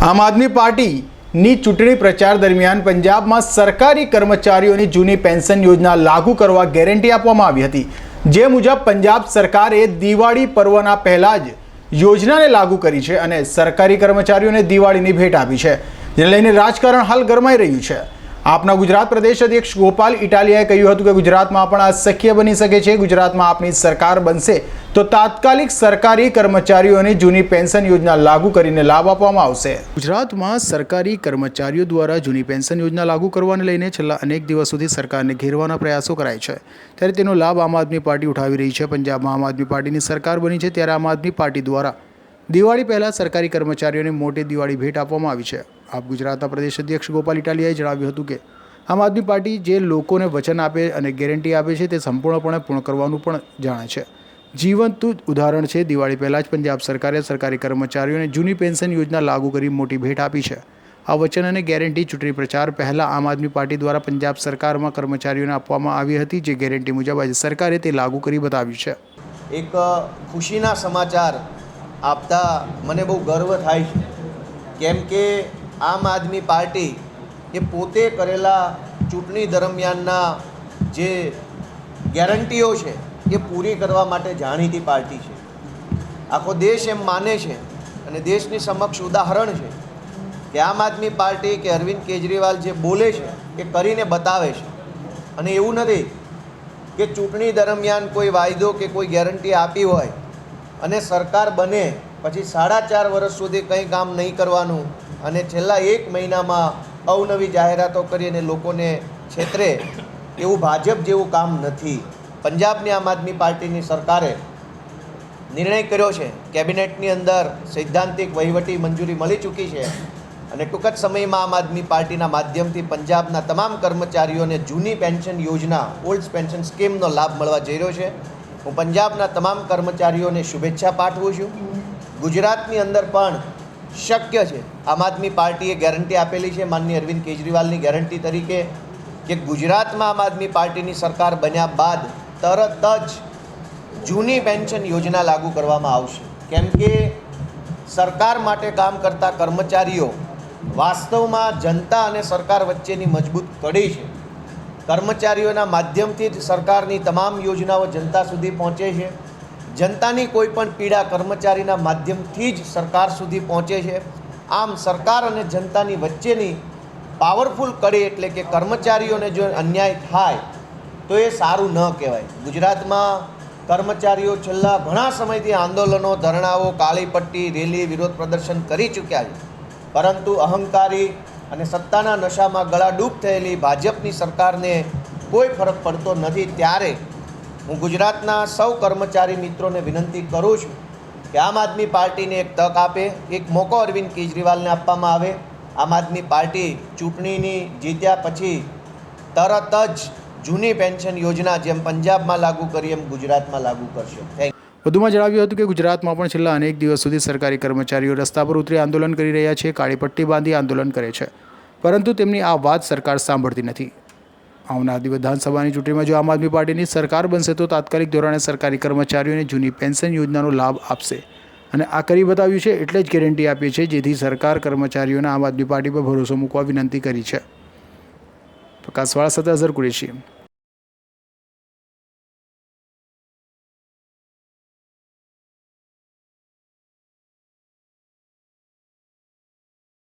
આમ આદમી પાર્ટીની ચૂંટણી પ્રચાર દરમિયાન પંજાબમાં સરકારી કર્મચારીઓની જૂની પેન્શન યોજના લાગુ કરવા ગેરંટી આપવામાં આવી હતી. જે મુજબ પંજાબ સરકારે દિવાળી પર્વના પહેલા જ યોજનાને લાગુ કરી છે અને સરકારી કર્મચારીઓને દિવાળીની ભેટ આપી છે. જેને લઈને રાજકારણ હાલ ગરમાઈ રહ્યું છે. આપના ગુજરાત પ્રદેશ અધ્યક્ષ ગોપાલ ઇટાલિયાએ કહ્યું હતું કે ગુજરાતમાં પણ આ શક્ય બની શકે છે, ગુજરાતમાં આપની સરકાર બનશે તો તાત્કાલિક સરકારી કર્મચારીઓની જૂની પેન્શન યોજના લાગુ કરીને લાભ આપવામાં આવશે. ગુજરાતમાં સરકારી કર્મચારીઓ દ્વારા જૂની પેન્શન યોજના લાગુ કરવાને લઈને છેલ્લા અનેક દિવસ સુધી સરકારને ઘેરવાના પ્રયાસો કરાય છે. ત્યારે તેનો લાભ આમ આદમી પાર્ટી ઉઠાવી રહી છે. પંજાબમાં આમ આદમી પાર્ટીની સરકાર બની છે. ત્યારે આમ આદમી પાર્ટી દ્વારા દિવાળી પહેલાં સરકારી કર્મચારીઓને મોટી દિવાળી ભેટ આપવામાં આવી છે. આપ ગુજરાતના પ્રદેશ અધ્યક્ષ ગોપાલ ઇટાલિયાએ જણાવ્યું હતું કે, આમ આદમી પાર્ટી જે લોકોને વચન આપે અને ગેરંટી આપે છે તે સંપૂર્ણપણે પૂર્ણ કરવાનું પણ જાણે છે. જીવંત ઉદાહરણ છે, દિવાળી પહેલાં જ પંજાબ સરકારે સરકારી કર્મચારીઓને જૂની પેન્શન યોજના લાગુ કરી મોટી ભેટ આપી છે. આ વચન અને ગેરંટી ચૂંટણી પ્રચાર પહેલાં આમ આદમી પાર્ટી દ્વારા પંજાબ સરકારમાં કર્મચારીઓને આપવામાં આવી હતી, જે ગેરંટી મુજબ આજે સરકારે તે લાગુ કરી બતાવ્યું છે. એક ખુશીના સમાચાર આપતા મને બહુ ગર્વ થાય છે. કેમ કે આમ આદમી પાર્ટી એ પોતે કરેલા ચૂંટણી દરમિયાનના જે ગેરંટીઓ છે એ પૂરી કરવા માટે જાણીતી પાર્ટી છે. આખો દેશ એમ માને છે અને દેશની સમક્ષ ઉદાહરણ છે કે આમ આદમી પાર્ટી કે અરવિંદ કેજરીવાલ જે બોલે છે એ કરીને બતાવે છે. અને એવું નથી કે ચૂંટણી દરમિયાન કોઈ વાયદો કે કોઈ ગેરંટી આપી હોય અને સરકાર બને, પછી સાડા ચાર વર્ષ સુધી કંઈ કામ નહીં કરવાનું અને છેલ્લા એક મહિનામાં અવનવી જાહેરાતો કરી અને લોકોને છેતરે એવું ભાજપ જેવું કામ નથી. પંજાબની આમ આદમી પાર્ટીની સરકારે નિર્ણય કર્યો છે, કેબિનેટની અંદર સૈદ્ધાંતિક વહીવટી મંજૂરી મળી ચૂકી છે અને ટૂંક જ સમયમાં આમ આદમી પાર્ટીના માધ્યમથી પંજાબના તમામ કર્મચારીઓને જૂની પેન્શન યોજના, ઓલ્ડ પેન્શન સ્કીમનો લાભ મળવા જઈ રહ્યો છે. હું પંજાબના તમામ કર્મચારીઓને શુભેચ્છા પાઠવું છું. ગુજરાતની અંદર પણ શક્ય છે, આમ આદમી પાર્ટીએ ગેરંટી આપેલી છે. માનનીય અરવિંદ કેજરીવાલની ગેરંટી તરીકે કે ગુજરાતમાં આમ આદમી પાર્ટીની સરકાર બન્યા બાદ તરત જ જૂની પેન્શન યોજના લાગુ કરવામાં આવશે. કેમ કે સરકાર માટે કામ કરતા કર્મચારીઓ વાસ્તવમાં જનતા અને સરકાર વચ્ચેની મજબૂત કડી છે. કર્મચારીઓના માધ્યમથી જ સરકારની તમામ યોજનાઓ જનતા સુધી પહોંચે છે. જનતાની કોઈ પણ પીડા કર્મચારીના માધ્યમથી જ સરકાર સુધી પહોંચે છે. આમ સરકાર અને જનતાની વચ્ચેની પાવરફુલ કડી એટલે કે કર્મચારીઓને જો અન્યાય થાય, તો એ સારું ન કહેવાય. ગુજરાતમાં કર્મચારીઓ છેલ્લા ઘણા સમયથી આંદોલનો, ધરણાઓ, કાળી પટ્ટી, રેલી વિરોધ પ્રદર્શન કરી ચૂક્યા છે. પરંતુ અહંકારી અને સત્તાના નશામાં ગળાડૂબ થયેલી ભાજપની સરકારને કોઈ ફરક પડતો નથી ત્યારે હું ગુજરાતના સૌ કર્મચારી મિત્રોને વિનંતી કરું છું કે આમ આદમી પાર્ટીને એક તક આપે, એક મોકો અરવિંદ કેજરીવાલને આપવામાં આવે. આમ આદમી પાર્ટી ચૂંટણીની જીત્યા પછી તરત જ જૂની પેન્શન યોજના જેમ પંજાબમાં લાગુ કરી, એમ ગુજરાતમાં લાગુ કરશે. થેન્ક વધુમાં જણાવ્યું હતું કે ગુજરાતમાં પણ છેલ્લા અનેક દિવસ સુધી સરકારી કર્મચારીઓ રસ્તા પર ઉતરી આંદોલન કરી રહ્યા છે કાળી પટ્ટી બાંધી આંદોલન કરે છે. પરંતુ તેમની આ વાત સરકાર સાંભળતી નથી. આવનારી વિધાનસભાની ચૂંટણીમાં જો આમ આદમી પાર્ટીની સરકાર બનશે તો તાત્કાલિક ધોરણે સરકારી કર્મચારીઓને જૂની પેન્શન યોજનાનો લાભ આપશે. અને આ કરી બતાવ્યું છે એટલે જ ગેરંટી આપી છે જેથી સરકાર કર્મચારીઓને આમ આદમી પાર્ટી પર ભરોસો મૂકવા વિનંતી કરી છે. પ્રકાશવાળા સાથે અઝર કુરેશી.